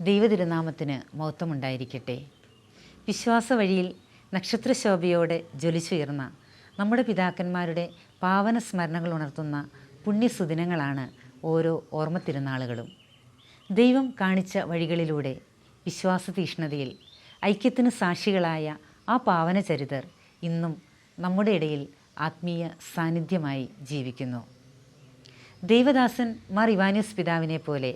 ദൈവതിരുനാമത്തിന് മഹത്വമുണ്ടായിരിക്കട്ടെ. വിശ്വാസ വഴിയിൽ നക്ഷത്രശോഭയോടെ ജ്വലിച്ചുയർന്ന നമ്മുടെ പിതാക്കന്മാരുടെ പാവന സ്മരണകൾ ഉണർത്തുന്ന പുണ്യസുദിനങ്ങളാണ് ഓരോ ഓർമ്മത്തിരുന്നാളുകളും. ദൈവം കാണിച്ച വഴികളിലൂടെ വിശ്വാസ തീഷ്ണതയിൽ ഐക്യത്തിന് സാക്ഷികളായ ആ പാവന ചരിതർ ഇന്നും നമ്മുടെ ഇടയിൽ ആത്മീയ സാന്നിധ്യമായി ജീവിക്കുന്നു. ദേവദാസൻ മാർ ഇവാനിയസ് പിതാവിനെ പോലെ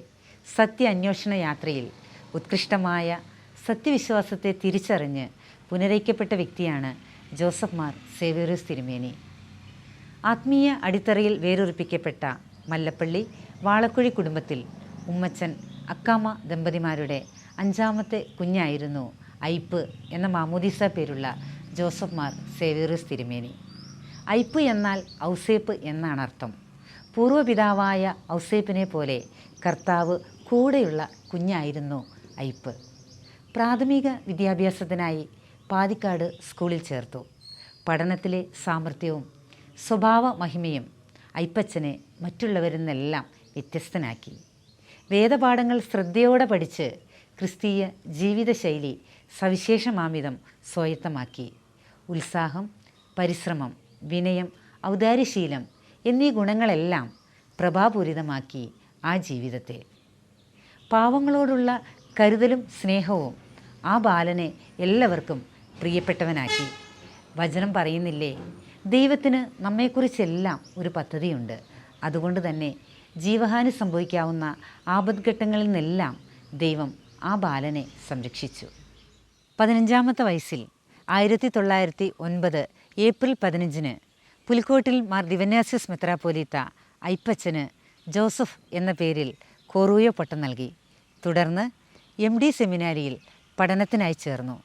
സത്യ അന്വേഷണ യാത്രയിൽ ഉത്കൃഷ്ടമായ സത്യവിശ്വാസത്തെ തിരിച്ചറിഞ്ഞ് പുനരയിക്കപ്പെട്ട വ്യക്തിയാണ് ജോസഫ് മാർ സേവേറിയസ് തിരുമേനി. ആത്മീയ അടിത്തറയിൽ വേരൊറിപ്പിക്കപ്പെട്ട മല്ലപ്പള്ളി വാളക്കുഴി കുടുംബത്തിൽ ഉമ്മച്ചൻ അക്കാമ ദമ്പതിമാരുടെ അഞ്ചാമത്തെ കുഞ്ഞായിരുന്നു ഐപ്പ് എന്ന മാമൂദിസ പേരുള്ള ജോസഫ് മാർ സേവേറിയസ് തിരുമേനി. ഐപ്പ് എന്നാൽ ഔസേപ്പ് എന്നാണ് അർത്ഥം. പൂർവപിതാവായ ഔസേപ്പിനെ പോലെ കർത്താവ് കൂടെയുള്ള കുഞ്ഞായിരുന്നു ഐപ്പ്. പ്രാഥമിക വിദ്യാഭ്യാസത്തിനായി പാതിക്കാട് സ്കൂളിൽ ചേർത്തു. പഠനത്തിലെ സാമർഥ്യവും സ്വഭാവ മഹിമയും ഐപ്പച്ചനെ മറ്റുള്ളവരിൽ നിന്നെല്ലാം വ്യത്യസ്തനാക്കി. വേദപാഠങ്ങൾ ശ്രദ്ധയോടെ പഠിച്ച് ക്രിസ്തീയ ജീവിതശൈലി സവിശേഷമാമിതം സ്വായത്തമാക്കി. ഉത്സാഹം പരിശ്രമം വിനയം ഔദാര്യശീലം എന്നീ ഗുണങ്ങളെല്ലാം പ്രഭാപൂരിതമാക്കി ആ ജീവിതത്തെ. പാവങ്ങളോടുള്ള കരുതലും സ്നേഹവും ആ ബാലനെ എല്ലാവർക്കും പ്രിയപ്പെട്ടവനാക്കി. വചനം പറയുന്നില്ലേ? ദൈവത്തിന് നമ്മെക്കുറിച്ചെല്ലാം ഒരു പദ്ധതിയുണ്ട്. അതുകൊണ്ട് തന്നെ ജീവഹാനി സംഭവിക്കാവുന്ന ആപദ്ഘട്ടങ്ങളിൽ നിന്നെല്ലാം ദൈവം ആ ബാലനെ സംരക്ഷിച്ചു. പതിനഞ്ചാമത്തെ വയസ്സിൽ ആയിരത്തി തൊള്ളായിരത്തി ഒൻപത് ഏപ്രിൽ പതിനഞ്ചിന് പുലിക്കോട്ടിൽ മാർ ദിവന്യാസ്യസ് മെത്രാപ്പോലീത്ത ഐപ്പച്ചന് ജോസഫ് എന്ന പേരിൽ കൊറൂയ പട്ടം നൽകി. തുടർന്ന് എം ഡി സെമിനാരിയിൽ പഠനത്തിനായി ചേർന്നു.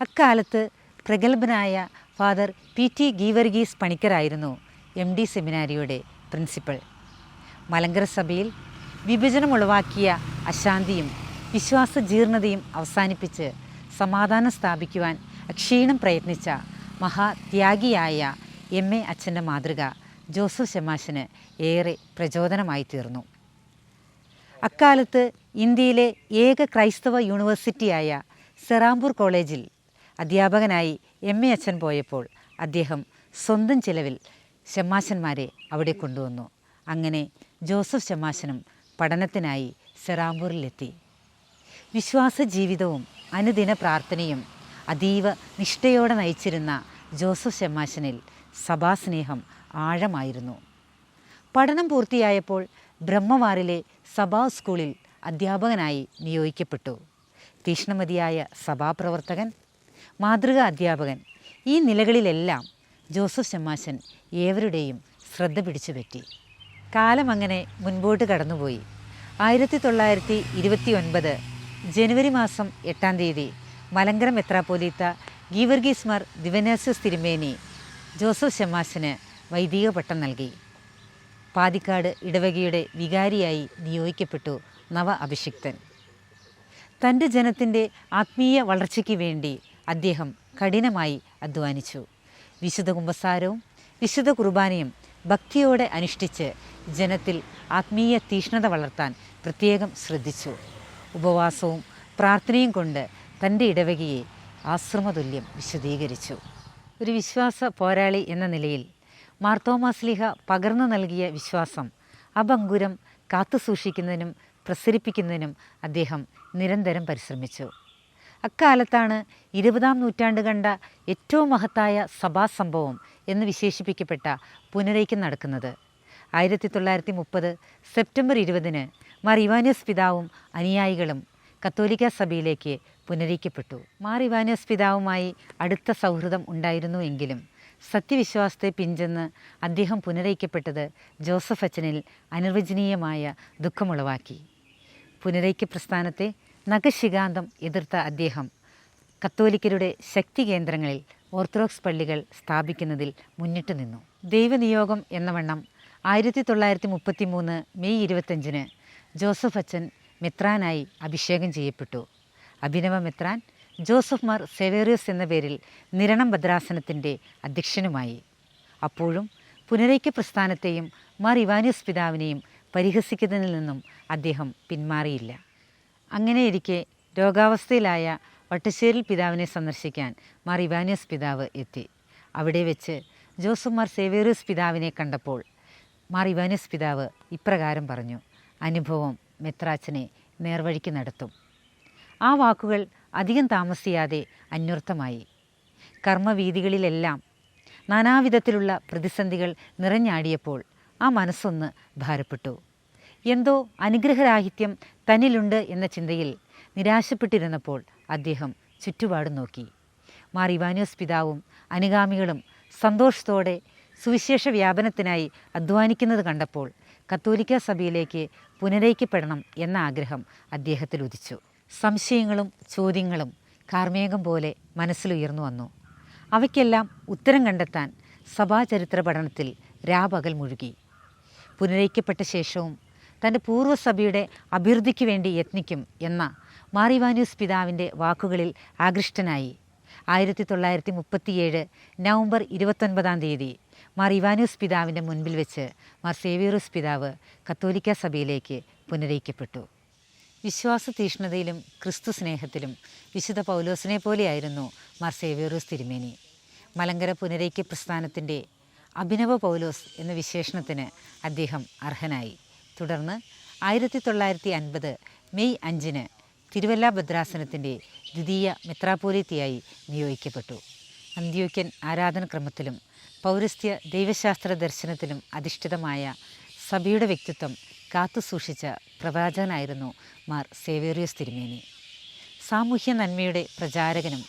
അക്കാലത്ത് പ്രഗത്ഭനായ ഫാദർ പി ടി ഗീവർഗീസ് പണിക്കരായിരുന്നു എം ഡി സെമിനാരിയുടെ പ്രിൻസിപ്പൽ. മലങ്കര സഭയിൽ വിഭജനം ഉളവാക്കിയ അശാന്തിയും വിശ്വാസ ജീർണതയും അവസാനിപ്പിച്ച് സമാധാനം സ്ഥാപിക്കുവാൻ അക്ഷീണം പ്രയത്നിച്ച മഹാത്യാഗിയായ എം എ അച്ഛന്റെ മാതൃക ജോസഫ് ശമാശന് ഏറെ പ്രചോദനമായി തീർന്നു അക്കാലത്ത് ഇന്ത്യയിലെ ഏക ക്രൈസ്തവ യൂണിവേഴ്സിറ്റിയായ സെറാംപൂർ കോളേജിൽ അധ്യാപകനായി എം എ അച്ഛൻ പോയപ്പോൾ അദ്ദേഹം സ്വന്തം ചിലവിൽ ശമാശന്മാരെ അവിടെ കൊണ്ടുവന്നു. അങ്ങനെ ജോസഫ് ശമാശനും പഠനത്തിനായി സെറാംപൂരിലെത്തി. വിശ്വാസ ജീവിതവും അനുദിന പ്രാർത്ഥനയും അതീവ നിഷ്ഠയോടെ നയിച്ചിരുന്ന ജോസഫ് ഷെമ്മാശനിൽ സഭാസ്നേഹം ആഴമായിരുന്നു. പഠനം പൂർത്തിയായപ്പോൾ ബ്രഹ്മവാറിലെ സഭാ സ്കൂളിൽ അധ്യാപകനായി നിയോഗിക്കപ്പെട്ടു. തീഷ്ണമതിയായ സഭാപ്രവർത്തകൻ മാതൃകാ അധ്യാപകൻ ഈ നിലകളിലെല്ലാം ജോസഫ് ശമ്മാശൻ ഏവരുടെയും ശ്രദ്ധ പിടിച്ചു പറ്റി കാലം അങ്ങനെ മുൻപോട്ട് കടന്നുപോയി. ആയിരത്തി തൊള്ളായിരത്തി ഇരുപത്തി ഒൻപത് ജനുവരി മാസം എട്ടാം തീയതി മലങ്കര മെത്രാപ്പോലീത്ത ഗീവർഗീസ് മാർ ദിവനാസ്യസ് തിരുമേനി ജോസഫ് ശമ്മാശന് വൈദിക പട്ടം നൽകി. പാതിക്കാട് ഇടവകയുടെ വികാരിയായി നിയോഗിക്കപ്പെട്ടു നവ അഭിഷിക്തൻ. തന്റെ ജനത്തിന്റെ ആത്മീയ വളർച്ചയ്ക്ക് വേണ്ടി അദ്ദേഹം കഠിനമായി അധ്വാനിച്ചു. വിശുദ്ധ കുമ്പസാരവും വിശുദ്ധ കുർബാനയും ഭക്തിയോടെ അനുഷ്ഠിച്ച് ജനത്തിൽ ആത്മീയ തീഷ്ണത വളർത്താൻ പ്രത്യേകം ശ്രദ്ധിച്ചു. ഉപവാസവും പ്രാർത്ഥനയും കൊണ്ട് തന്റെ ഇടവകയെ ആശ്രമതുല്യം വിശദീകരിച്ചു. ഒരു വിശ്വാസ പോരാളി എന്ന നിലയിൽ മാർത്തോമാസ്ലിഹ പകർന്നു നൽകിയ വിശ്വാസം അഭംഗുരം കാത്തുസൂക്ഷിക്കുന്നതിനും പ്രസരിപ്പിക്കുന്നതിനും അദ്ദേഹം നിരന്തരം പരിശ്രമിച്ചു. അക്കാലത്താണ് ഇരുപതാം നൂറ്റാണ്ട് കണ്ട ഏറ്റവും മഹത്തായ സഭാസംഭവം എന്ന് വിശേഷിപ്പിക്കപ്പെട്ട പുനരയ്ക്ക് നടക്കുന്നത്. ആയിരത്തി തൊള്ളായിരത്തി മുപ്പത് സെപ്റ്റംബർ ഇരുപതിന് മാർ ഇവാനിയസ് പിതാവും അനുയായികളും കത്തോലിക്ക സഭയിലേക്ക് പുനരീക്കപ്പെട്ടു. മാർ ഇവാനിയസ് പിതാവുമായി അടുത്ത സൗഹൃദം ഉണ്ടായിരുന്നു എങ്കിലും സത്യവിശ്വാസത്തെ പിഞ്ചെന്ന് അദ്ദേഹം പുനരയിക്കപ്പെട്ടത് ജോസഫ് അച്ഛനിൽ അനിർവചനീയമായ ദുഃഖമുളവാക്കി. പുനരൈക്യ പ്രസ്ഥാനത്തെ നഖശികാന്തം എതിർത്ത അദ്ദേഹം കത്തോലിക്കരുടെ ശക്തി കേന്ദ്രങ്ങളിൽ ഓർത്തഡോക്സ് പള്ളികൾ സ്ഥാപിക്കുന്നതിൽ മുന്നിട്ട് നിന്നു ദൈവനിയോഗം എന്ന വണ്ണം ആയിരത്തി തൊള്ളായിരത്തി മുപ്പത്തി മൂന്ന് മെയ് ഇരുപത്തഞ്ചിന് ജോസഫ് അച്ഛൻ മെത്രാനായി അഭിഷേകം ചെയ്യപ്പെട്ടു. അഭിനവ മെത്രാൻ ജോസഫ് മാർ സെവേറിയസ് എന്ന പേരിൽ നിരണം ഭദ്രാസനത്തിന്റെ അധ്യക്ഷനുമായി. അപ്പോഴും പുനരൈക്യ പ്രസ്ഥാനത്തെയും മാർ ഇവാനിയസ് പിതാവിനെയും പരിഹസിക്കുന്നതിൽ നിന്നും അദ്ദേഹം പിന്മാറിയില്ല. അങ്ങനെയിരിക്കെ രോഗാവസ്ഥയിലായ വട്ടശ്ശേരിൽ പിതാവിനെ സന്ദർശിക്കാൻ മാർ ഇവാനിയസ് പിതാവ് എത്തി. അവിടെ വെച്ച് ജോസഫ് മാർ സേവേറിയസ് പിതാവിനെ കണ്ടപ്പോൾ മാർ വനസ് പിതാവ് ഇപ്രകാരം പറഞ്ഞു അനുഭവം മെത്രാച്ചനെ നേർവഴിക്ക് നടത്തും. ആ വാക്കുകൾ അധികം താമസിയാതെ അന്വർത്ഥമായി. കർമ്മവീതികളിലെല്ലാം നാനാവിധത്തിലുള്ള പ്രതിസന്ധികൾ നിറഞ്ഞാടിയപ്പോൾ ആ മനസ്സൊന്ന് ഭാരപ്പെട്ടു. എന്തോ അനുഗ്രഹരാഹിത്യം തന്നിലുണ്ട് എന്ന ചിന്തയിൽ നിരാശപ്പെട്ടിരുന്നപ്പോൾ അദ്ദേഹം ചുറ്റുപാട് നോക്കി. മാർ ഇവാനിയോസ് പിതാവും അനുഗാമികളും സന്തോഷത്തോടെ സുവിശേഷ വ്യാപനത്തിനായി അധ്വാനിക്കുന്നത് കണ്ടപ്പോൾ കത്തോലിക്ക സഭയിലേക്ക് പുനരയിക്കപ്പെടണം എന്ന ആഗ്രഹം അദ്ദേഹത്തിൽ ഉദിച്ചു. സംശയങ്ങളും ചോദ്യങ്ങളും കാർമേഘം പോലെ മനസ്സിലുയർന്നു വന്നു. അവയ്ക്കെല്ലാം ഉത്തരം കണ്ടെത്താൻ സഭാചരിത്ര പഠനത്തിൽ രാപകൽ മുഴുകി. പുനരയിക്കപ്പെട്ട ശേഷവും തന്റെ പൂർവസഭയുടെ അഭിവൃദ്ധിക്ക് വേണ്ടി യത്നിക്കും എന്ന മാറിവാനൂസ് പിതാവിന്റെ വാക്കുകളിൽ ആകൃഷ്ടനായി. ആയിരത്തി തൊള്ളായിരത്തി മുപ്പത്തിയേഴ് നവംബർ ഇരുപത്തൊൻപതാം തീയതി മാർ ഇവാനൂസ് പിതാവിന്റെ മുൻപിൽ വെച്ച് മാർ സേവിയറൂസ് പിതാവ് കത്തോലിക്ക സഭയിലേക്ക് പുനരയിക്കപ്പെട്ടു. വിശ്വാസ തീഷ്ണതയിലും ക്രിസ്തു സ്നേഹത്തിലും വിശുദ്ധ പൗലോസിനെ പോലെയായിരുന്നു മാർ സേവിയറൂസ് തിരുമേനി. മലങ്കര പുനരൈക്യ പ്രസ്ഥാനത്തിന്റെ അഭിനവ പൗലോസ് എന്ന വിശേഷണത്തിന് അദ്ദേഹം അർഹനായി. തുടർന്ന് ആയിരത്തി തൊള്ളായിരത്തി അൻപത് മെയ് അഞ്ചിന് തിരുവല്ല ഭദ്രാസനത്തിന്റെ ദ്വിതീയ മിത്രാപൂരിത്തിയായി നിയോഗിക്കപ്പെട്ടു. അന്ത്യോക്യൻ ആരാധനക്രമത്തിലും പൗരസ്ത്യ ദൈവശാസ്ത്ര ദർശനത്തിലും അധിഷ്ഠിതമായ സഭയുടെ വ്യക്തിത്വം കാത്തുസൂക്ഷിച്ച പ്രവാചകനായിരുന്നു മാർ സേവേറിയസ് തിരുമേനി. സാമൂഹ്യ നന്മയുടെ പ്രചാരകനും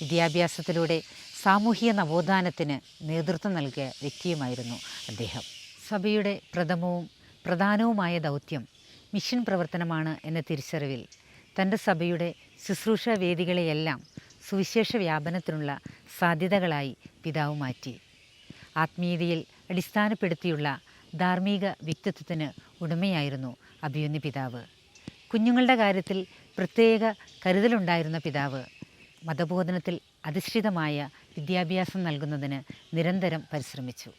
വിദ്യാഭ്യാസത്തിലൂടെ സാമൂഹിക നവോത്ഥാനത്തിന് നേതൃത്വം നൽകിയ വ്യക്തിയുമായിരുന്നു അദ്ദേഹം. സഭയുടെ പ്രഥമവും പ്രധാനവുമായ ദൗത്യം മിഷൻ പ്രവർത്തനമാണ് എന്ന തിരിച്ചറിവിൽ തന്റെ സഭയുടെ ശുശ്രൂഷ വേദികളെയെല്ലാം സുവിശേഷ വ്യാപനത്തിനുള്ള സാധ്യതകളായി പിതാവ് മാറ്റി. ആത്മീയതയിൽ അടിസ്ഥാനപ്പെടുത്തിയുള്ള ധാർമ്മിക വ്യക്തിത്വത്തിന് ഉടമയായിരുന്നു അഭിയുന്നി പിതാവ്. കുഞ്ഞുങ്ങളുടെ കാര്യത്തിൽ പ്രത്യേക കരുതലുണ്ടായിരുന്ന പിതാവ്. മതബോധനത്തിൽ അധിഷ്ഠിതമായ വിദ്യാഭ്യാസം നൽകുന്നതിന് നിരന്തരം പരിശ്രമിച്ചു.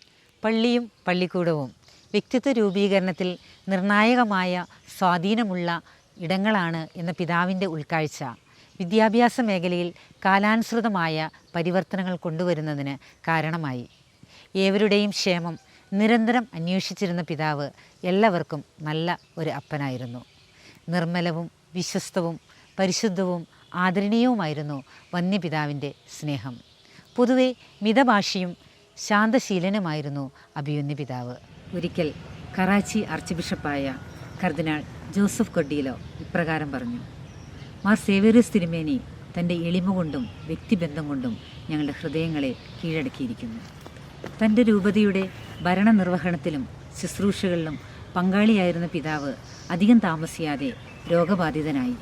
പള്ളിയും പള്ളിക്കൂടവും വ്യക്തിത്വ രൂപീകരണത്തിൽ നിർണായകമായ സ്വാധീനമുള്ള ഇടങ്ങളാണ് എന്ന പിതാവിന്റെ ഉൾക്കാഴ്ച. വിദ്യാഭ്യാസ മേഖലയിൽ കാലാനുസൃതമായ പരിവർത്തനങ്ങൾ കൊണ്ടുവരുന്നതിന് കാരണമായി. ഏവരുടെയും ക്ഷേമം നിരന്തരം അന്വേഷിച്ചിരുന്ന പിതാവ് എല്ലാവർക്കും നല്ല ഒരു അപ്പനായിരുന്നു. നിർമ്മലവും വിശ്വസ്തവും പരിശുദ്ധവും ആദരണീയവുമായിരുന്നു വന്യപിതാവിന്റെ സ്നേഹം. പൊതുവെ മിതഭാഷിയും ശാന്തശീലനുമായിരുന്നു അഭിയുന്യ പിതാവ്. ഒരിക്കൽ കറാച്ചി ആർച്ച് ബിഷപ്പായ കർദിനാൾ ജോസഫ് കൊഡ്ഡിയിലോ ഇപ്രകാരം പറഞ്ഞു മാർ സേവേറിയസ് തിരുമേനി തന്റെ എളിമ കൊണ്ടും വ്യക്തിബന്ധം കൊണ്ടും ഞങ്ങളുടെ ഹൃദയങ്ങളെ കീഴടക്കിയിരിക്കുന്നു. തന്റെ രൂപതയുടെ ഭരണനിർവഹണത്തിലും ശുശ്രൂഷകളിലും പങ്കാളിയായിരുന്ന പിതാവ് അധികം താമസിയാതെ രോഗബാധിതനായി.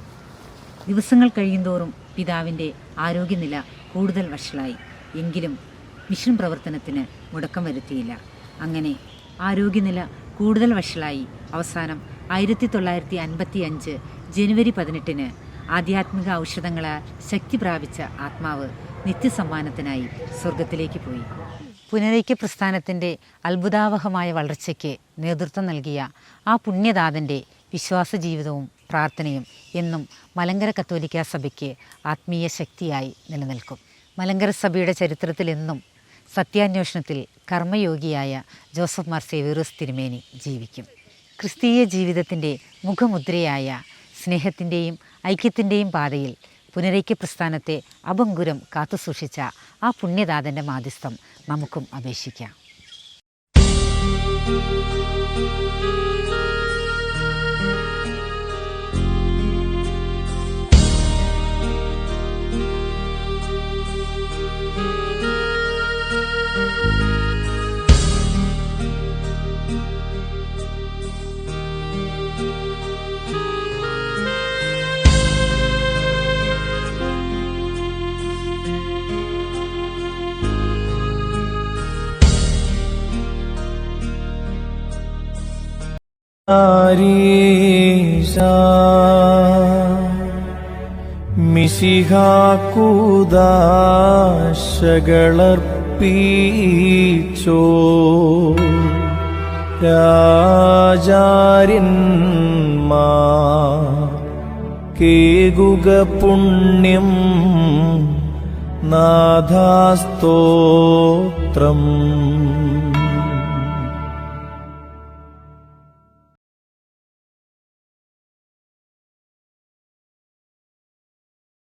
ദിവസങ്ങൾ കഴിയുന്തോറും പിതാവിന്റെ ആരോഗ്യനില കൂടുതൽ വഷളായി. എങ്കിലും മിഷൻ പ്രവർത്തനത്തിന് മുടക്കം വരുത്തിയില്ല. അങ്ങനെ ആരോഗ്യനില കൂടുതൽ വഷളായി. അവസാനം ആയിരത്തി തൊള്ളായിരത്തി അൻപത്തി അഞ്ച് ജനുവരി പതിനെട്ടിന് ആധ്യാത്മിക ഔഷധങ്ങളാൽ ശക്തി പ്രാപിച്ച ആത്മാവ് നിത്യസമ്മാനത്തിനായി സ്വർഗത്തിലേക്ക് പോയി. പുനരൈക്യ പ്രസ്ഥാനത്തിന്റെ അത്ഭുതാവഹമായ വളർച്ചയ്ക്ക് നേതൃത്വം നൽകിയ ആ പുണ്യദാതന്റെ വിശ്വാസ ജീവിതവും പ്രാർത്ഥനയും എന്നും മലങ്കര കത്തോലിക്ക സഭയ്ക്ക് ആത്മീയ ശക്തിയായി നിലനിൽക്കും. മലങ്കര സഭയുടെ ചരിത്രത്തിൽ എന്നും സത്യാന്വേഷണത്തിൽ കർമ്മയോഗിയായ ജോസഫ് മാർ സേവീറസ് തിരുമേനി ജീവിക്കും. ക്രിസ്തീയ ജീവിതത്തിന്റെ മുഖമുദ്രയായ സ്നേഹത്തിന്റെയും ഐക്യത്തിന്റെയും പാതയിൽ പുനരൈക്യ പ്രസ്ഥാനത്തെ അപങ്കുരം കാത്തുസൂക്ഷിച്ച ആ പുണ്യദാതന്റെ മാധ്യസ്ഥം നമുക്കും അപേക്ഷിക്കാം. ആരീശ. മിശിഹാക്കൂദാശകളർപ്പീച്ചോ. രാജാര്യന്മാ കേകുക പുണ്യം നാഥാസ്തോത്രം.